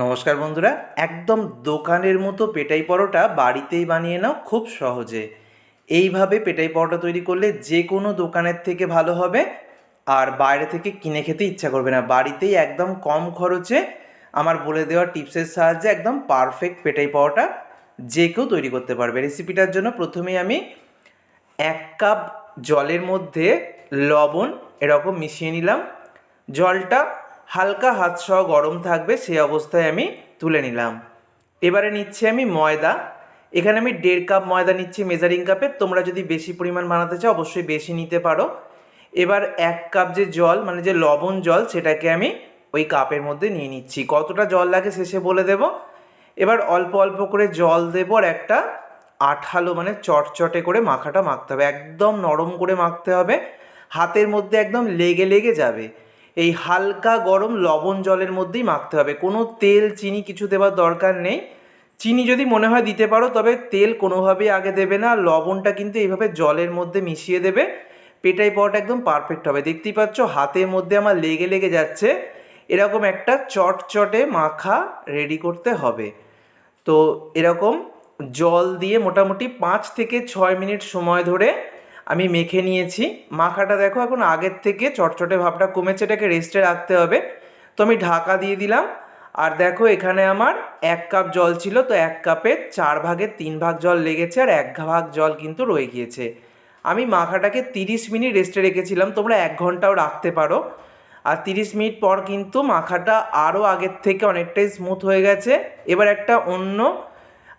নমস্কার বন্ধুরা, একদম দোকানের মতো পেটাই পরোটা বাড়িতেই বানিয়ে নাও খুব সহজে। এইভাবে পেটাই পরোটা তৈরি করলে যে কোনো দোকানের থেকে ভালো হবে। আর বাইরে থেকে কিনে খেতে ইচ্ছা করবে না। বাড়িতেই একদম কম খরচে আমার বলে দেওয়া টিপসের সাহায্যে একদম পারফেক্ট পেটাই পরোটা যে কেউ তৈরি করতে পারবে। রেসিপিটার জন্য প্রথমেই আমি এক কাপ জলের মধ্যে লবণ এরকম মিশিয়ে নিলাম। জলটা হালকা হাত সহ গরম থাকবে সেই অবস্থায় আমি তুলে নিলাম। এবারে নিচ্ছি আমি ময়দা। এখানে আমি দেড় কাপ ময়দা নিচ্ছি মেজারিং কাপে। তোমরা যদি বেশি পরিমাণ বানাতে চাও, অবশ্যই বেশি নিতে পারো। এবার এক কাপ যে জল মানে যে লবণ জল, সেটাকে আমি ওই কাপের মধ্যে নিয়ে নিচ্ছি। কতটা জল লাগে শেষে বলে দেব। এবার অল্প অল্প করে জল দেবো আর একটা আঠালো মানে চটচটে করে মাখাটা মাখতে হবে। একদম নরম করে মাখতে হবে। হাতের মধ্যে একদম লেগে লেগে যাবে। এই হালকা গরম লবণ জলের মধ্যেই মাখতে হবে। কোনো তেল, চিনি কিছু দেওয়ার দরকার নেই। চিনি যদি মনে হয় দিতে পারো, তবে তেল কোনোভাবেই আগে দেবে না। লবণটা কিন্তু এইভাবে জলের মধ্যে মিশিয়ে দেবে। পেটাই পাওয়াটা একদম পারফেক্ট হবে। দেখতেই পাচ্ছ, হাতের মধ্যে আমার লেগে লেগে যাচ্ছে। এরকম একটা চটচটে মাখা রেডি করতে হবে। তো এরকম জল দিয়ে মোটামুটি পাঁচ থেকে ছয় মিনিট সময় ধরে আমি মেখে নিয়েছি। মাখাটা দেখো এখন আগের থেকে চটচটে ভাবটা কমেছে, এটাকে রেস্টে রাখতে হবে। তো আমি ঢাকা দিয়ে দিলাম। আর দেখো এখানে আমার এক কাপ জল ছিল, তো এক কাপের চার ভাগের তিন ভাগ জল লেগেছে আর এক ভাগ জল কিন্তু রয়ে গিয়েছে। আমি মাখাটাকে তিরিশ মিনিট রেস্টে রেখেছিলাম, তোমরা এক ঘন্টাও রাখতে পারো। আর তিরিশ মিনিট পর কিন্তু মাখাটা আরও আগের থেকে অনেকটাই স্মুথ হয়ে গেছে। এবার একটা অন্য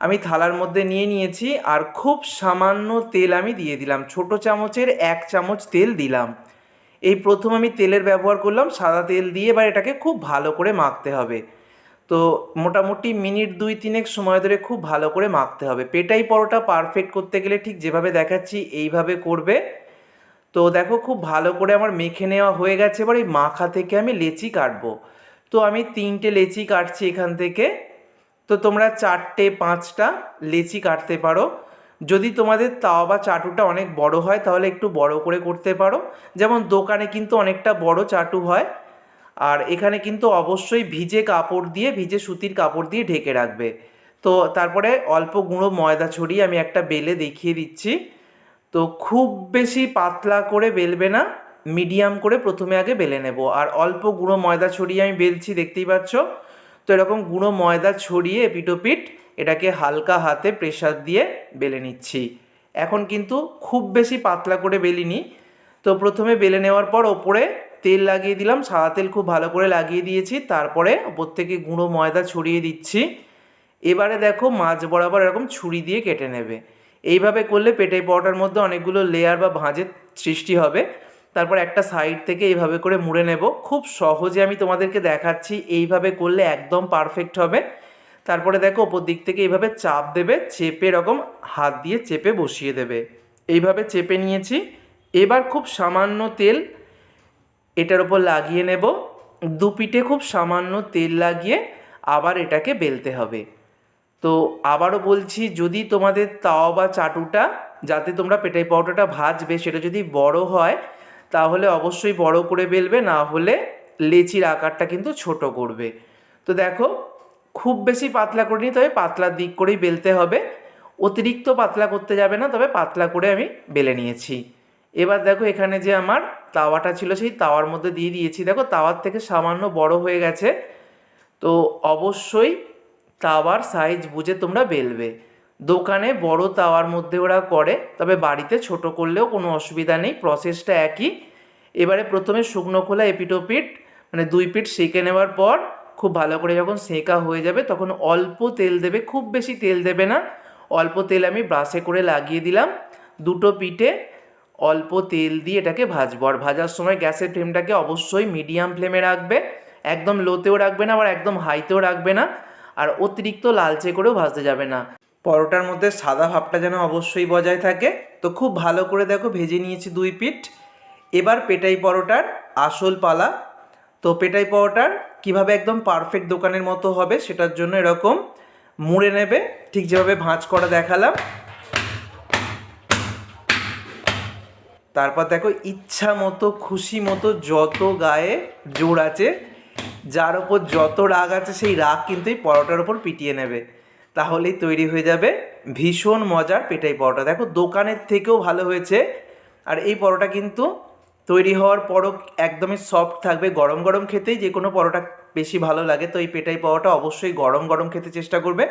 আমি থালার মধ্যে নিয়ে নিয়েছি আর খুব সামান্য তেল আমি দিয়ে দিলাম। ছোট চামচের এক চামচ তেল দিলাম। এই প্রথম আমি তেলের ব্যবহার করলাম, সাদা তেল দিয়ে এবার এটাকে খুব ভালো করে মাখতে হবে। তো মোটামুটি মিনিট দুই তিনেক সময় ধরে খুব ভালো করে মাখতে হবে। পেটাই পরোটা পারফেক্ট করতে গেলে ঠিক যেভাবে দেখাচ্ছি এইভাবে করবে। তো দেখো খুব ভালো করে আমার মেখে নেওয়া হয়ে গেছে। এবার এই মাখা থেকে আমি লেচি কাটবো। তো আমি তিনটে লেচি কাটছি এখান থেকে। তো তোমরা চারটে, পাঁচটা লেচি কাটতে পারো। যদি তোমাদের তাওয়া বা চাটুটা অনেক বড় হয়, তাহলে একটু বড় করে করতে পারো। যেমন দোকানে কিন্তু অনেকটা বড় চাটু হয়। আর এখানে কিন্তু অবশ্যই ভিজে কাপড় দিয়ে, ভিজে সুতির কাপড় দিয়ে ঢেকে রাখবে। তো তারপরে অল্প গুঁড়ো ময়দা ছড়িয়ে আমি একটা বেলে দেখিয়ে দিচ্ছি। তো খুব বেশি পাতলা করে বেলবে না, মিডিয়াম করে প্রথমে আগে বেলে নেব। আর অল্প গুঁড়ো ময়দা ছড়িয়ে আমি বেলছি, দেখতেই পাচ্ছ? তো এরকম গুঁড়ো ময়দা ছড়িয়ে এপিটোপিট এটাকে হালকা হাতে প্রেসার দিয়ে বেলে নিচ্ছি। এখন কিন্তু খুব বেশি পাতলা করে বেলিনি। তো প্রথমে বেলে নেওয়ার পর ওপরে তেল লাগিয়ে দিলাম, সাদা তেল খুব ভালো করে লাগিয়ে দিয়েছি, তারপরে ওপর থেকে গুঁড়ো ময়দা ছড়িয়ে দিচ্ছি। এবারে দেখো মাছ বরাবর এরকম ছুরি দিয়ে কেটে নেবে। এইভাবে করলে পেটে পরোটার মধ্যে অনেকগুলো লেয়ার বা ভাঁজের সৃষ্টি হবে। তারপর একটা সাইড থেকে এইভাবে করে মুড়ে নেব। খুব সহজে আমি তোমাদেরকে দেখাচ্ছি, এইভাবে করলে একদম পারফেক্ট হবে। তারপরে দেখো ওপর দিক থেকে এইভাবে চাপ দেবে, চেপে এরকম হাত দিয়ে চেপে বসিয়ে দেবে। এইভাবে চেপে নিয়েছি। এবার খুব সামান্য তেল এটার ওপর লাগিয়ে নেব। দু পিঠে খুব সামান্য তেল লাগিয়ে আবার এটাকে বেলতে হবে। তো আবারও বলছি, যদি তোমাদের তাওয়া বা চাটুটা, যাতে তোমরা পেটাই পাউডারটা ভাজবে, সেটা যদি বড় হয় তাহলে অবশ্যই বড় করে বেলবে, না হলে লেচির আকারটা কিন্তু ছোট করবে। তো দেখো, খুব বেশি পাতলা করে করিনি, তবে পাতলার দিক করেই বেলতে হবে। অতিরিক্ত পাতলা করতে যাবে না, তবে পাতলা করে আমি বেলে নিয়েছি। এবার দেখো, এখানে যে আমার তাওয়াটা ছিল, সেই তাওয়ার মধ্যে দিয়ে দিয়েছি। দেখো, তাওয়ার থেকে সামান্য বড় হয়ে গেছে। তো অবশ্যই তাওয়ার সাইজ বুঝে তোমরা বেলবে। দোকানে বড় তাওয়ার মধ্যে ওরা করে, তবে বাড়িতে ছোট করলেও কোনো অসুবিধা নেই প্রসেসটা একই। এবারে প্রথমে শুকনো খোলা এপিটোপিট মানে দুই পিঠ সেঁকে নেওয়ার পর খুব ভালো করে যখন সেঁকা হয়ে যাবে, তখন অল্প তেল দেবে, খুব বেশি তেল দেবে না। অল্প তেল আমি ব্রাশে করে লাগিয়ে দিলাম, দুটো পিঠে অল্প তেল দিয়ে এটাকে ভাজবো। আর ভাজার সময় গ্যাসের ফ্লেমটাকে অবশ্যই মিডিয়াম ফ্লেমে রাখবে, একদম লোতেও রাখবে না, আবার একদম হাইতেও রাখবে না, আর অতিরিক্ত লালচে করেও ভাজতে যাবে না। পরোটার মধ্যে সাদা ভাবটা যেন অবশ্যই বজায় থাকে। তো খুব ভালো করে দেখো ভেজে নিয়েছি দুই পিঠ। এবার পেটাই পরোটার আসল পালা। তো পেটাই পরোটার কীভাবে একদম পারফেক্ট দোকানের মতো হবে সেটার জন্য এরকম মুড়ে নেবে। ঠিক যেভাবে ভাঁজ করা দেখালাম। তারপর দেখো ইচ্ছা মতো, খুশি মতো যত গায়ে জোর আছে, যার ওপর যত রাগ আছে সেই রাগ কিন্তু এই পরোটার ওপর পিটিয়ে নেবে। তাহলেই তৈরি হয়ে যাবে। ভীষণ মজার পেটাই পরোটা। দেখো, দোকানের থেকেও ভালো হয়েছে। আর এই পরোটা কিন্তু তৈরি হওয়ার পরও একদমই সফট থাকবে। গরম গরম খেতেই যে কোনো পরোটা বেশি ভালো লাগে। তো এই পেটাই পরোটা অবশ্যই গরম গরম খেতে চেষ্টা করবে।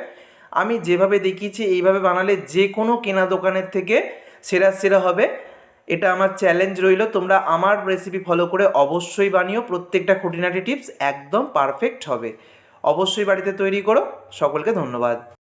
আমি যেভাবে দেখিয়েছি, এইভাবে বানালে যে কোনো কেনা দোকানের থেকে সেরা সেরা হবে। এটা আমার চ্যালেঞ্জ রইল। তোমরা আমার রেসিপি ফলো করে অবশ্যই বানিও। প্রত্যেকটা খুঁটিনাটি টিপস একদম পারফেক্ট হবে। অবশ্যই বাড়িতে তৈরি করো। সকলকে ধন্যবাদ।